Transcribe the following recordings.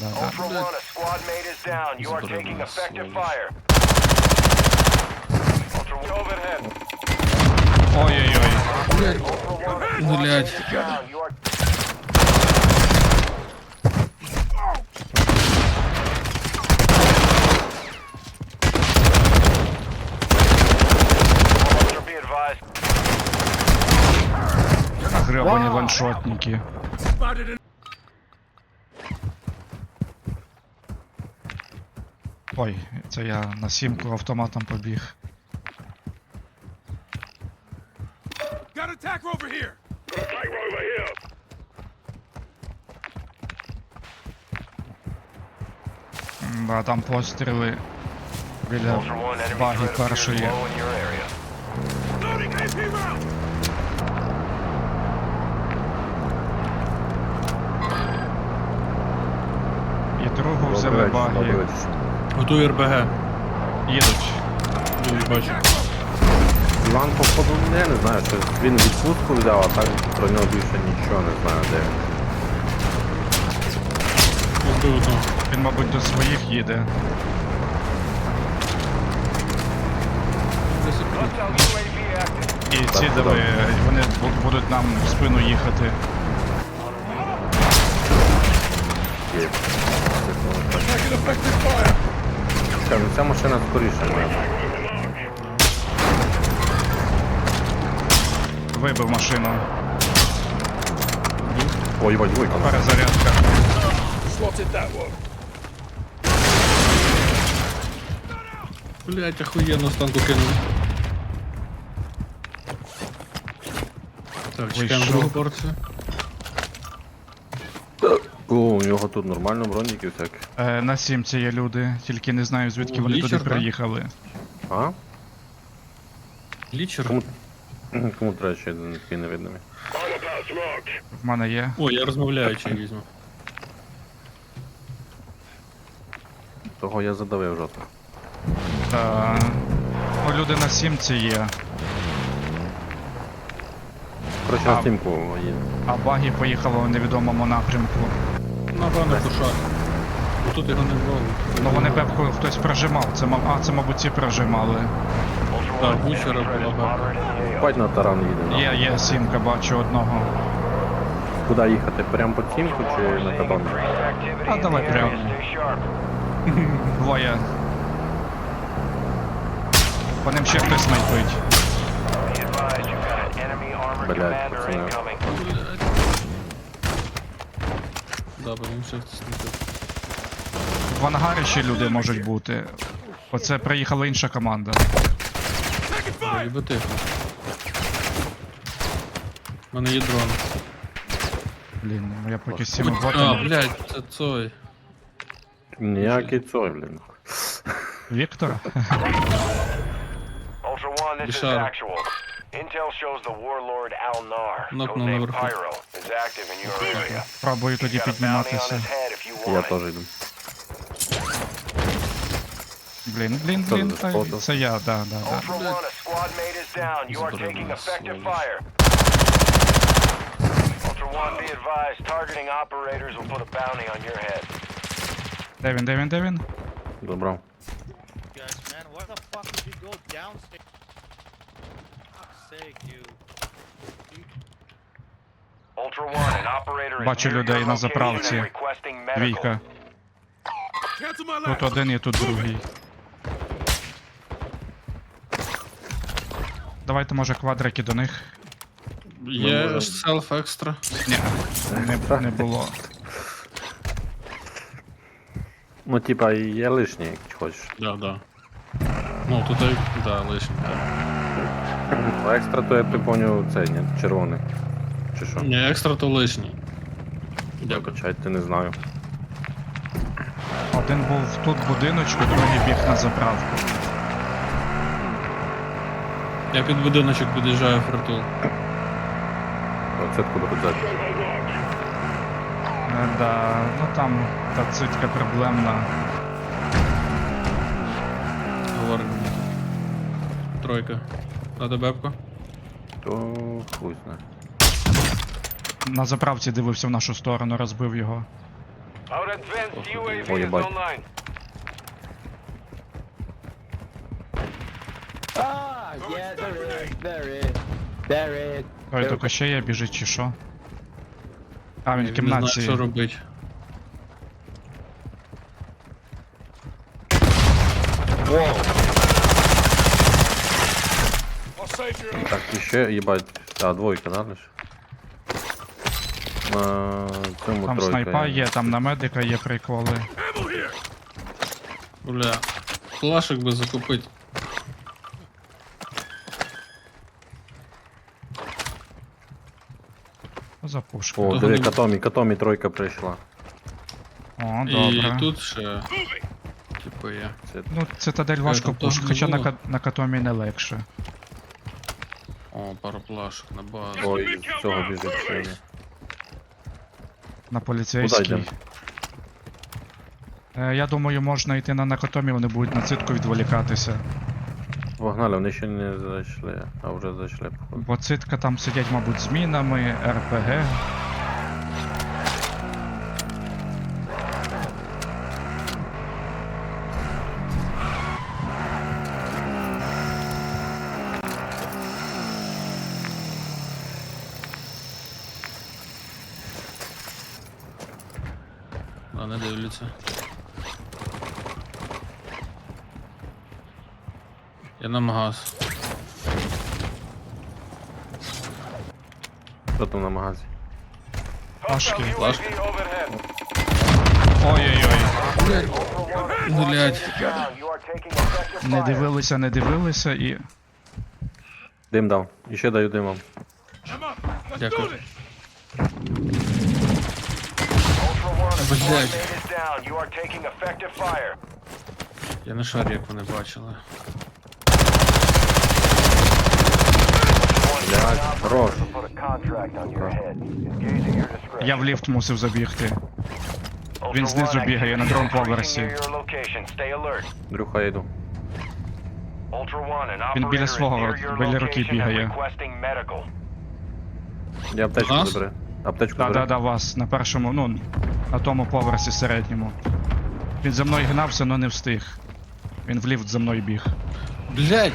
да, да. Ultra One, a squad mate is down. You are taking effective fire. Ultra One, overhead. Ой-ой-ой. Ultra One, squad Блядь. mate is down. You are Ultra, be advised. Гребані ваншотники. Ой, це я на сімку автоматом побіг. Got attack over here! М, Да, там постріли біля баги першої. І другу взяли баги. Готуй РБГ. Їдуть. Я бачу. Іван, походу, ну, я не знаю, що він відпустку взяв, а так про нього більше нічого не знаю, де він. Вбив одного. Він, мабуть, до своїх їде. І ці диви, вони бу- будуть нам в спину їхати. Є. Ну ця машина скоріше має. Вибив машину. Ой, ой, ой, там. Перезарядка. Блять, охуєнно станку кинув. Так, чекаємо Вийшов. другу порцію. О, у нього тут нормально броніки всякі. Е, на сімці є люди, тільки не знаю звідки О, вони лічер, туди да? приїхали. А? Лічер. Кому, кому треба ще один такий невидимий? В мене є. О, я розмовляю чи візьму. Того я задавив жорстко. Та... Ну, люди на сімці є, Коротше, А. на стімку є. а баги поїхало в невідомому напрямку. Напевно. Бо тут його не було. Ну вони пепку хтось прожимав. Це мав. А, це, мабуть, ці прожимали. Так, бучера була. Бать на таран їде. Є, є сімка, бачу одного. Куди їхати? Прямо по стімку чи на activity А давай прямо. Двоє. По ним ще хтось снайпить. Be advised, you've got an enemy armored Блядь, commander пацани. incoming. Да, бо він ще хтось не тут. В ангарі ще люди можуть бути. Оце приїхала інша команда. Да, ніби тихо. У мене є дрон. Блін, ну я поки з цими А, ботами. блядь, це цой. Ніякий цой, блін. Віктор? Ultra One, this is actual. Intel shows the warlord Al Nar, Нокнув codename наверху. Pyro, is active in your area. Пробую тоді Got a bounty on підніматися. his head if you Я want it. теж йду. Блін, блін, Хто блін, тут та, спотав? це я, да, да, да. Ultra One, a squad mate is down. You are taking effective fire. Ultra One, be advised, targeting operators will put a bounty on your head. Де він, де він, де він? Добре. guys, man. Why the fuck would you go downstairs? Бачу людей на заправці. Двійка. Тут один і тут другий. Давайте, може, квадрики до них. Є селф екстра. Ні, не, не було. Ну, типа, є лишнє, як хочеш. Да, да. Ну, тут да, лишній. А екстра, то я ти поняв, це, ні, червоний. Чи що? Ні, екстра то лишній. Дякую. Качайте, не знаю. Один був тут в будиночку, другий біг на заправку. Я під будиночок під'їжджаю фритул. Оце куди взяти. Е, Да, ну там та цитка проблемна. Говорить мені. Тройка. Надо бебку? То хуй знає. На заправці дивився в нашу сторону, розбив його. Our advanced UAV Ой, is ебать. online. Ah, yeah, there is, there is, there is. Той тільки ще є, біжить чи що? А, він в не кімнаті. що робити. I'll save your Так, і ще, їбать. А, двойка, да, лиш? На цьому Там тройка. снайпа є, там на медика є приколи. Бля. Флашик би закупити. Що за пушка? О, диви, Катомі, Катомі тройка прийшла. О, І тут ще. Типу є. Це Ну, цитадель важко пушка, теж хоча на, було? ка- на катомі не легше. О, пару плашок на базу. Ой, з цього біжить. На Куда поліцейській. йдемо? Е, я думаю, можна йти на накотомі, вони будуть на цитку відволікатися. Погнали, вони ще не зайшли, а вже зайшли, походу. Бо цитка там сидять, мабуть, з мінами, РПГ. А не дивляться. Я на магаз. Що там на магазі? Пашки. Overhead. Ой-ой-ой. Блять. Не дивилися, не дивилися і. Дим дав. І ще даю димом. Дякую. do this. Ultra One, a squad Блядь. mate is down. You are taking effective fire. Я на шарі, як вони бачили. One operator хорош. will put a contract on your head. Engage at your discretion. Я в ліфт мусив забігти. Він знизу бігає, на другому поверсі. near your location. Stay alert. Дрюха, я йду. Він біля свого, біля руки бігає. Я аптечку Нас? забери. Аптечку Да, да, забери. да, вас на першому, ну, на тому поверсі середньому. Він за мною гнався, але не встиг. Він в ліфт за мною біг. Блять!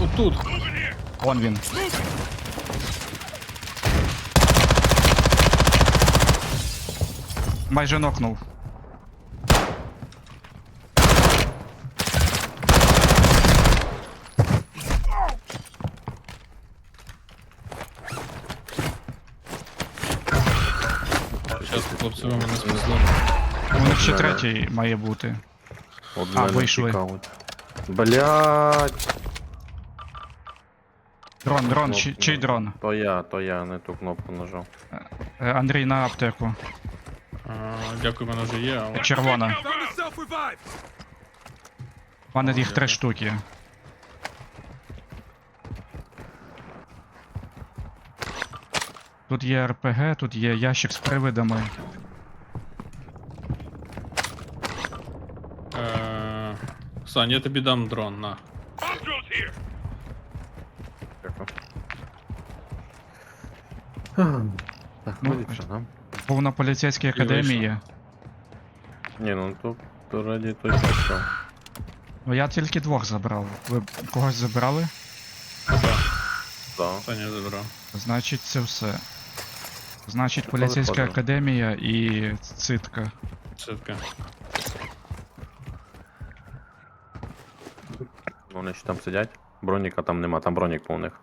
Отут! Он він. Майже нокнув. Ви мене спасли. У них ще третій має бути. От А, вийшли. цікавить. Блять. Дрон, дрон, чи, чий дрон? То я, то я не ту кнопку нажав. Е, Андрій на аптеку. А, Дякую, в мене вже є, але. Червона. У мене їх три штуки. Тут є РПГ, тут є ящик з привидами. Сань, я тобі дам дрон, на. Дякую. Так, Ну, ну, що, да? Був на поліцейській академії. Ні, ну тут то раді точно що. Ну я тільки двох забрав. Ви когось забрали? Да. Саня забрав. Значить, це все. Значить, поліцейська виходило? академія і цитка. Це Вони ще там сидять. Броніка там нема, там бронік по них.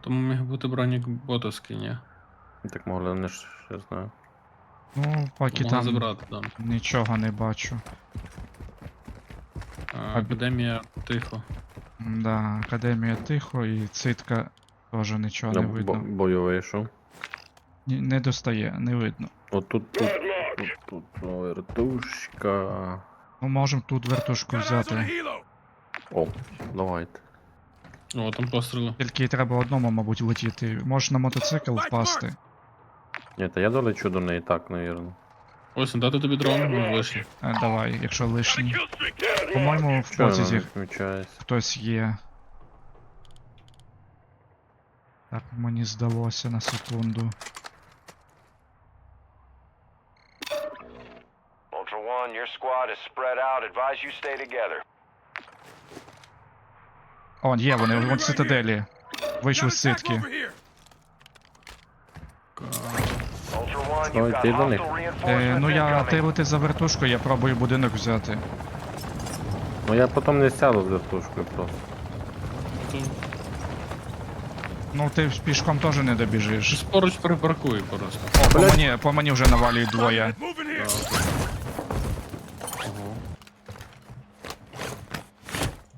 Тому міг бути бронік ботовський, ні? Так могли вони ж, я знаю. Ну, поки Могли там забрати там. нічого не бачу. А, Академія тихо. Да, академія тихо і цитка теж нічого не бо- видно. бою вийшов. Ні, не достає, не видно. От тут, тут, тут, тут вертушка. Ну, можемо тут вертушку взяти. О, давайте. О, там постріли. Тільки треба одному, мабуть, летіти. Можеш на мотоцикл впасти. Ні, та я долечу до неї так, навірно. Ось, дати тобі дрон, ну лишній. Е, давай, якщо лишній. По-моєму, в Чого вона потязі не включається? хтось є. Так мені здалося на секунду. Ultra One, your squad is spread out. Advise you stay together. О, є вони, вон в цитаделі. Вийшли з ситки. got ти до них? Е, ну я ти лети за вертушку, я пробую будинок взяти. Ну я потім не сяду з вертушкою просто. Ну ти пішком теж не добіжиш. Щось поруч припаркуй просто. О, по мені, по мені вже навалюють двоє.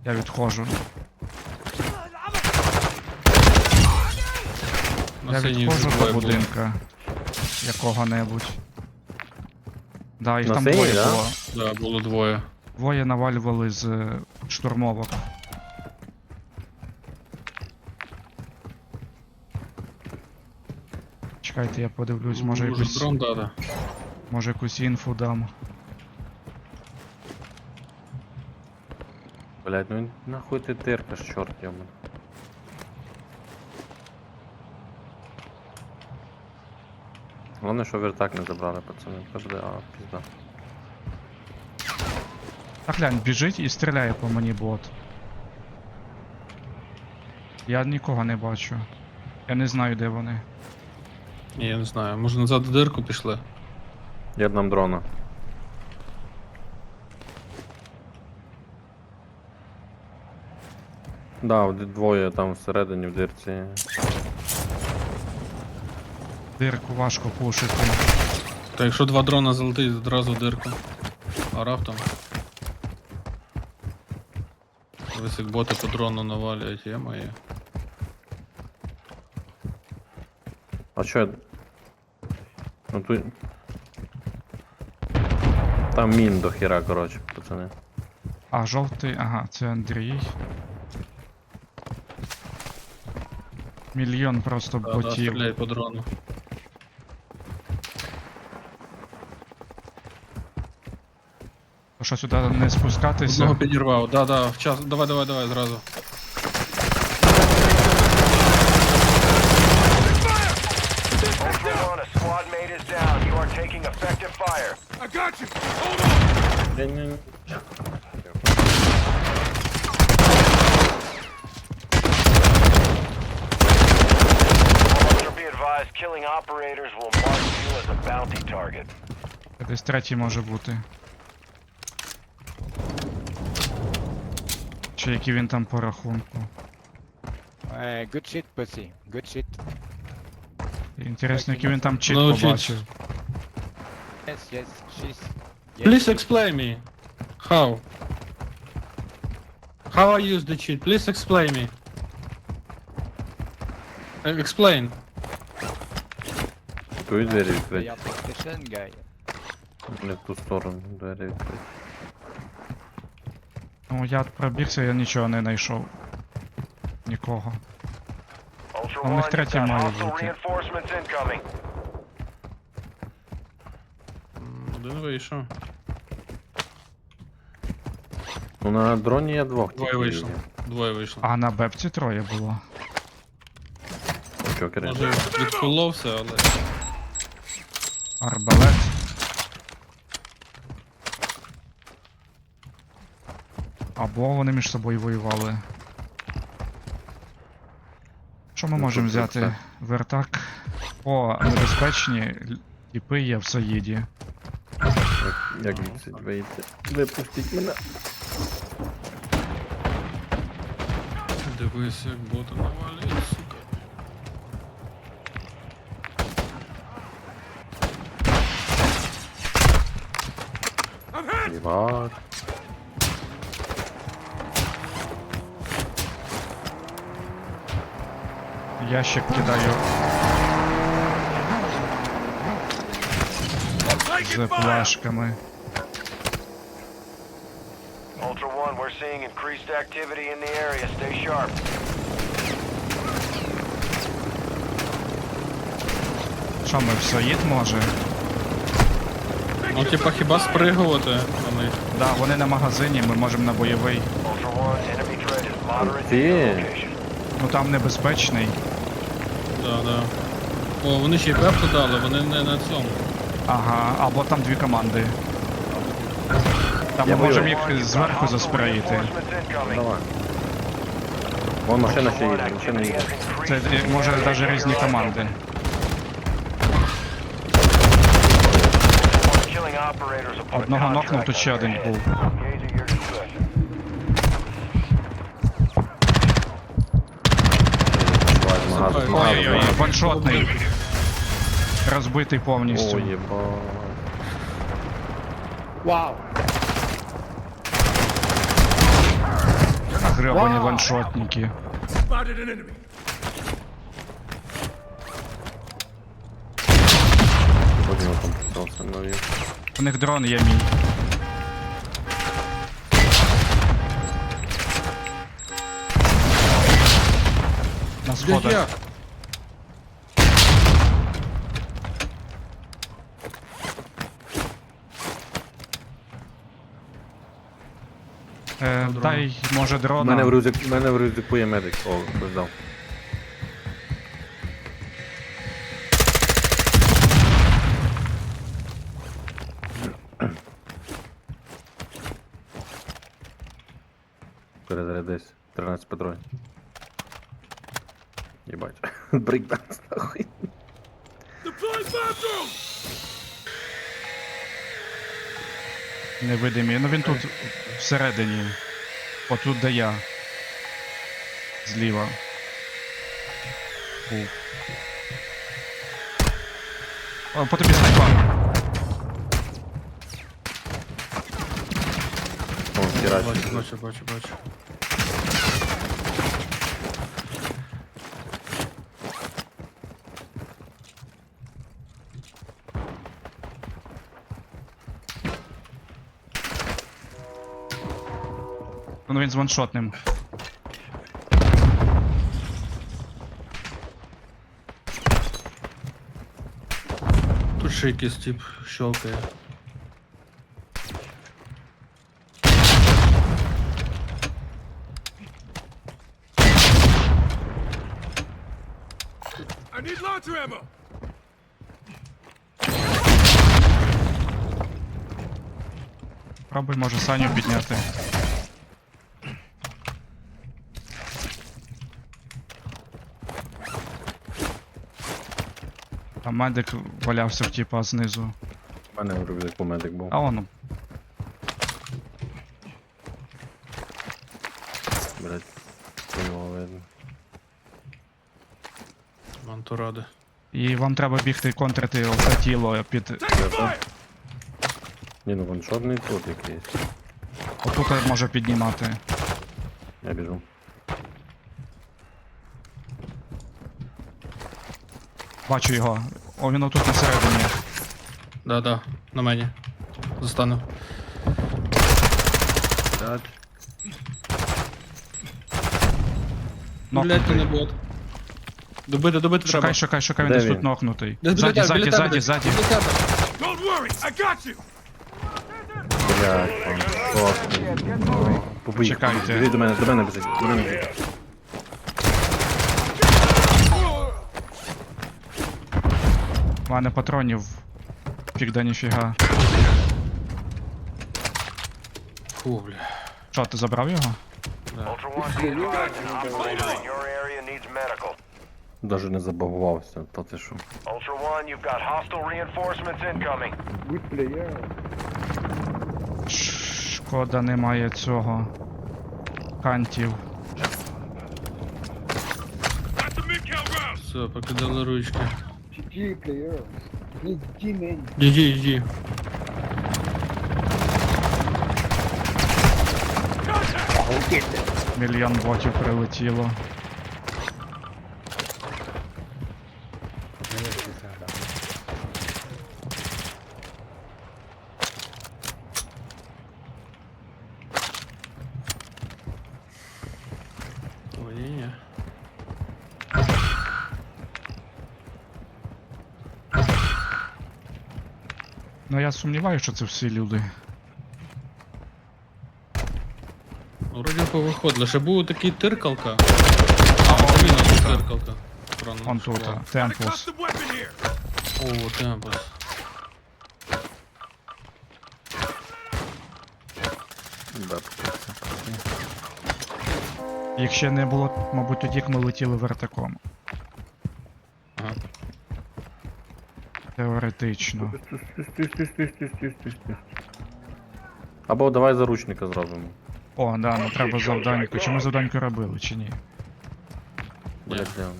Я відходжу. Я синій відходжу до будинка. Якого-небудь. Да, їх На там синій, двоє да? було. Да, було двоє. Двоє навалювали з е, штурмовок. Чекайте, я подивлюсь, може Може якусь, дрон дати. може якусь інфу дам. Блять, ну нахуй ти тиркаш, чорт йому. Головне, що вертак не забрали, пацани. Це а, пізда. А глянь, біжить і стріляє по мені бот. Я нікого не бачу. Я не знаю, де вони. Ні, я не знаю. Може назад в дирку пішли. Є нам дрона. Да, двоє там всередині в дирці. Дирку важко пушити. Та якщо два дрона залетить, одразу дирку. А раптом. Ось як боти по дрону навалюють, є моє. А що? я- Ну тут. Там мін до хіра, коротше, пацани. А, жовтий, ага, це Андрій. Мільйон просто Да, да, ботів. стріляй по дрону. То що сюди не спускатися. Одного підірвав, да, да, в час. Давай, давай, давай, зразу. Killing operators will mark you as a bounty target. Десь третій може бути. Чи який він там по рахунку. Uh, good shit, pussy. Good shit. Інтересно, який він там чит Ну, чит. побачив. Yes, yes, she's. Yes. Please explain me. How? How I use the cheat? Please explain me. Uh, Explain. Тут двері The відкриті. application guy. Не в ту сторону двері відкриті. Ну я пробігся, я нічого не знайшов. Нікого. У них got має бути. Один вийшов. Ну на дроні є двох Двоє вийшло. Двоє вийшло. А на бепці троє було. Чокери. Може відколовся, але. Арбалет. Або вони між собою воювали. Що ми Ну, можемо взяти? Вертак. О, небезпечні тіпи є в Саїді. Як відсить вийти? Випустіть мене. Дивись, як боти навалюють, сука. I'm Ящик кидаю з Taking fire. плашками. Ultra One, we're seeing increased activity in the area. Stay sharp. Що ми в Саїд може? Ну, типа, хіба спригувати на них? Да, вони на магазині, ми можемо на бойовий. Ultra One, enemy threat is moderate location. Ну там небезпечний. Да, да. О, вони ще й пепку дали, вони не на цьому. Ага, або там дві команди. Там Я ми можемо їх зверху заспреїти. Давай. Вон машина ще їде, машина їде. Це е, може навіть різні команди. Одного нокнув, тут ще один був. head. Engage at your discretion. Давай, магазин. Ой, Магазин. Ой-ой-ой, ваншотний. Розбитий повністю. Ой, єба. Wow. Гребані ваншотники. Spotted an enemy. От нього там просто нові. У них дрон є мій. На сходах. Е, дай, може, У мене в дрона. рюкзак, мене в рюкзаку медик. О, хтось дав. Перезарядись. 13 патронів. Єбать. Брейкданс нахуй. Невидимі. Ну він тут всередині. Отут де я. Зліва. Був. О, по тобі снайпа. О. Бачу, бачу, бачу, бачу. Ну він з ваншотним. Тут ще якийсь тип щелкає. I need launcher ammo. Пробуй, може, Саню підняти. Медик валявся в типа знизу. У мене в рюкзаку медик був. А он. Блять. Його видно. Мантуради. І вам треба бігти контрити оце тіло під. Ні, ну ваншотний тут якийсь. Отут може піднімати. Я біжу. Бачу його. О, він отут на середині. Да, да, на мені. Застану. Так. Блять, ти не бот. Добити, добити треба. Шукай, шукай, шукай, він Де десь він? тут нокнутий. Ззаді, ззаді, тебе ззаді, десь. ззаді. Біля тебе. Don't worry, I got you. Блять, ваншотний. Побіг. Чекайте. Біжи до мене, до мене біжи. До мене. Мене патронів. Фігда ніфіга. Фу, бля. Що, ти забрав його? Даже не забагувався, та ти що. Ultra One, you've got hostile reinforcements incoming. Шкода, немає цього. Кантів. Все, покидали ручки. GG player. GG man. GG, GG. Мільйон ботів прилетіло. Ой, ні, ні. Ну я сумніваюся, що це всі люди. Ну, Вроді повиходили. Ще був такий тиркалка. А, він тиркалка. Он тут, темпус. О, темпус. Бепки. Їх ще не було, мабуть, тоді, як ми летіли вертаком. Теоретично. Або давай заручника зробимо. О, да, ну треба завданьку. Чи ми завданьку робили, чи ні? Блять, де воно?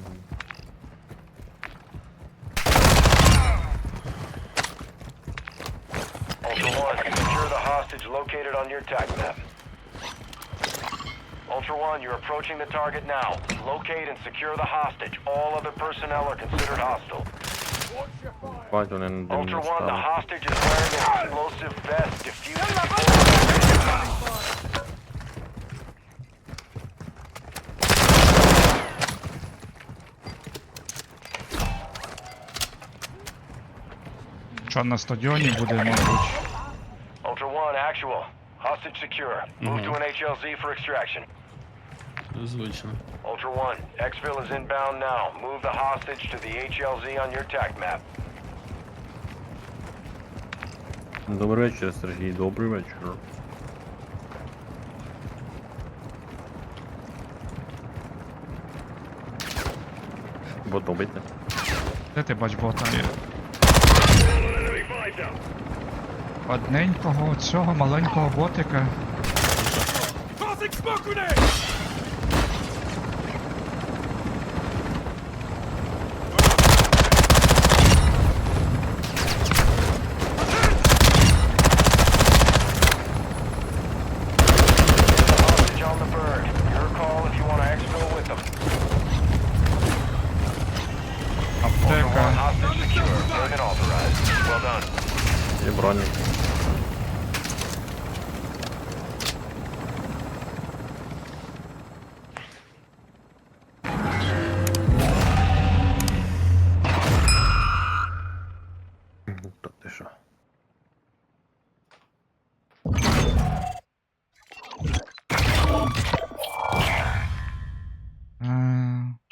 Ultra One, secure the hostage located on your attack map. Ultra One, you're approaching the target now. Locate and secure the hostage. All other personnel are considered hostile. Бать, вони не дим Ultra не One, the стали. hostage is wearing an explosive vest. Defuse it before Що на стадіоні буде, мабуть. Ultra One, actual. Hostage secure. Move to an HLZ for extraction. Звично. Ultra One, exfil is inbound now. Move the hostage to the HLZ on your attack map. Добрий вечір, Сергій, добрий вечір. Бо добите. Де ти бач бота? Одненького цього маленького ботика.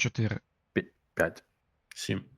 Чотири. П'ять. Сім.